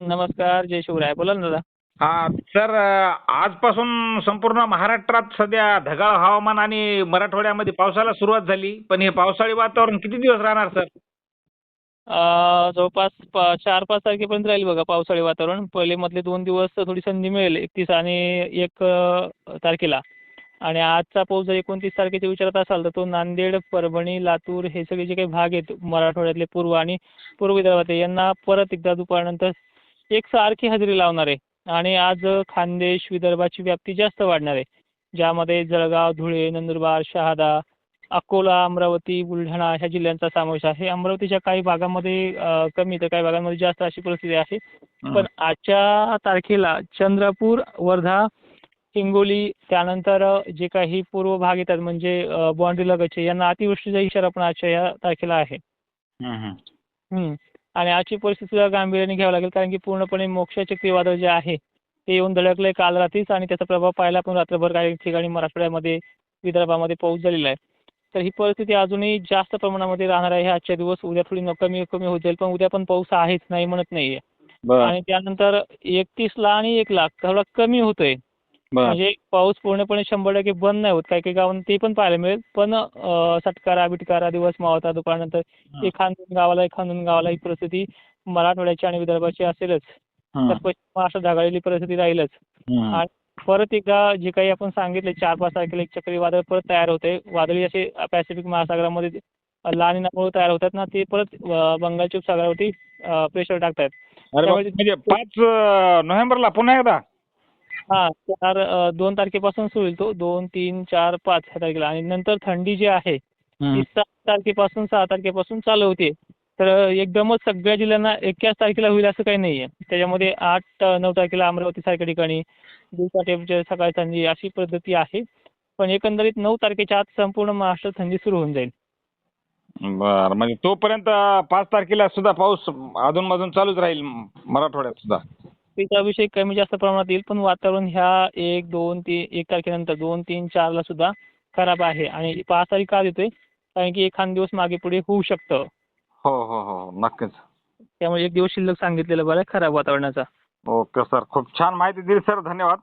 नमस्कार जय शिवराय. बोला ना दादा. हा सर आजपासून संपूर्ण महाराष्ट्रात सध्या ढगाळ हवामान आणि मराठवाड्यामध्ये पावसाला सुरुवात झाली. पण हे पावसाळी वातावरण किती दिवस राहणार सर? अं, जवळपास प- चार पाच तारखेपर्यंत राहील बघा पावसाळी वातावरण. पहिले मधले दोन दिवस थोडी संधी मिळेल एकतीस आणि एक अं, तारखेला. आणि आजचा पाऊस जर एकोणतीस तारखेचा विचारत असाल तर तो नांदेड परभणी लातूर हे सगळे जे काही भाग आहेत मराठवाड्यातले पूर्व आणि पूर्व विदर्भात यांना परत एकदा दुपारनंतर एक सारखी हजेरी लावणार आहे आणि आज खानदेश विदर्भाची व्याप्ती जास्त वाढणार आहे ज्यामध्ये जळगाव धुळे नंदुरबार शहादा अकोला अमरावती बुलढाणा ह्या जिल्ह्यांचा समावेश आहे. अमरावतीच्या काही भागामध्ये कमी तर काही भागांमध्ये जास्त अशी परिस्थिती आहे. पण आजच्या तारखेला चंद्रपूर वर्धा हिंगोली त्यानंतर जे काही पूर्व भाग येतात म्हणजे बाँड्री लगतचे यांना अतिवृष्टीचा इशारा पण आजच्या या तारखेला आहे. आणि आजची परिस्थिती सुद्धा गांभीर्याने घ्यावी लागेल कारण की पूर्णपणे मोक्ष चक्रीवादळ जे आहे ते येऊन धडकलंय काल रात्रीच आणि त्याचा प्रभाव पाहायला पण रात्रभर काही ठिकाणी मराठवाड्यामध्ये विदर्भामध्ये पाऊस झालेला आहे. तर ही परिस्थिती अजूनही जास्त प्रमाणामध्ये राहणार आहे. आजच्या दिवस उद्या थोडी न- कमी कमी होत जाईल पण उद्या पण पाऊस आहेच नाही म्हणत नाहीये. आणि त्यानंतर एकतीसला आणि एक लाख थोडा कमी होतोय. म्हणजे पाऊस पूर्णपणे शंभर टक्के बंद नाही होत. काही काही गावांना ते पण पाहायला मिळेल. पण सटकारा बिटकारा दिवस मावळता दुपारनंतर एक खानदेश गावाला एक खानदेश गावाला ही परिस्थिती मराठवाड्याची आणि विदर्भाची असेलच. तर पश्चिम महाराष्ट्र ढगाळलेली परिस्थिती राहीलच. आणि परत एकदा जे काही आपण सांगितले चार पाच तारखेला एक चक्रीवादळ परत तयार होते. वादळी असे पॅसिफिक महासागरामध्ये लानिनामुळे तयार होतात ना ते परत बंगालच्या उपसागरावरती प्रेशर टाकतात म्हणजे पाच नोव्हेंबरला पुन्हा एकदा? हा चार दोन तारखेपासून सुरू होईल तो. दोन तीन चार पाच ह्या तारखेला. आणि नंतर थंडी जी आहे ती सात तारखेपासून सहा तारखेपासून चालू होते. तर एकदमच सगळ्या जिल्ह्यांना एकाच तारखेला होईल असं काही नाही आहे त्याच्यामध्ये आठ नऊ तारखेला अमरावती सारख्या ठिकाणी दिवसा टेम्परेचर सकाळी थंडी अशी पद्धती आहे. पण एकंदरीत नऊ तारखेच्या आत संपूर्ण महाराष्ट्रात थंडी सुरू होऊन जाईल. बर म्हणजे तोपर्यंत पाच तारखेला सुद्धा पाऊस अधूनमधून चालूच राहील मराठवाड्यात सुद्धा. त्याचा विषय कमी जास्त प्रमाणात येईल पण वातावरण ह्या एक दोन तीन एक तारखेनंतर दोन तीन चारला सुद्धा खराब आहे आणि पाच तारीख का देतोय कारण की एखाद दिवस मागे पुढे होऊ शकतं. हो हो हो नक्कीच. त्यामुळे एक दिवस शिल्लक सांगितलेलं बरं खराब वातावरणाचा. Okay sir. खूप छान माहिती दिली सर. धन्यवाद.